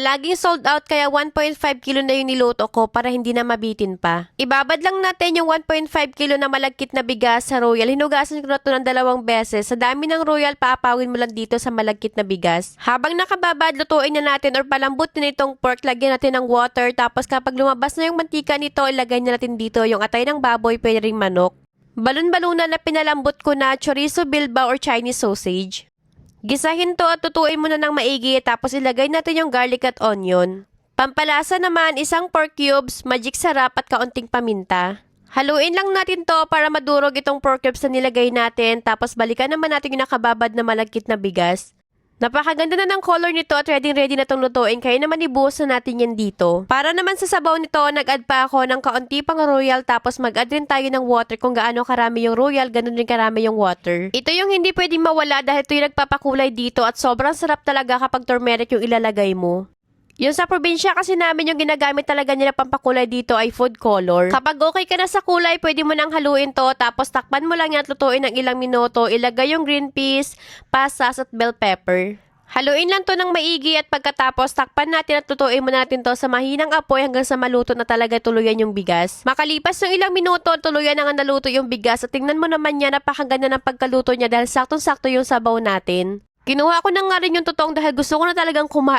Palaging sold out kaya 1.5 kilo na yung niluto ko para hindi na mabitin pa. Ibabad lang natin yung 1.5 kilo na malagkit na bigas sa Royal. Hinugasan ko na to ng dalawang beses. Sa dami ng Royal, paapawin mo lang dito sa malagkit na bigas. Habang nakababad, lutuin na natin or palambot na itong pork. Lagyan natin ng water. Tapos kapag lumabas na yung mantika nito, ilagay na natin dito yung atay ng baboy, pwede ring manok. Balon-balunan na pinalambot ko na chorizo bilba or Chinese sausage. Gisahin to at tutuin mo na ng maigi tapos ilagay natin yung garlic at onion. Pampalasa naman isang pork cubes, magic sarap at kaunting paminta. Haluin lang natin to para madurog itong pork cubes na nilagay natin tapos balikan naman natin yung nakababad na malagkit na bigas. Napakaganda na ng color nito at ready ready na itong lutuin kaya naman ibuhos na natin yan dito. Para naman sa sabaw nito, nag-add pa ako ng kaunti pang royal tapos mag-add rin tayo ng water kung gaano karami yung royal, ganun rin karami yung water. Ito yung hindi pwedeng mawala dahil ito yung nagpapakulay dito at sobrang sarap talaga kapag turmeric yung ilalagay mo. Yung sa probinsya kasi namin yung ginagamit talaga nila pampakulay dito ay food color. Kapag okay ka na sa kulay, pwede mo nang haluin to tapos takpan mo lang yan at lutuin ng ilang minuto. Ilagay yung green peas, pasas at bell pepper. Haluin lang to ng maigi at pagkatapos takpan natin at tutuin mo natin to sa mahinang apoy hanggang sa maluto na talaga tuluyan yung bigas. Makalipas ng ilang minuto, tuluyan na nga naluto yung bigas at tingnan mo naman niya napakaganda ng pagkaluto niya dahil saktong-sakto yung sabaw natin. Kinuha ko na nga rin yung totoong dahil gusto ko na talagang kumain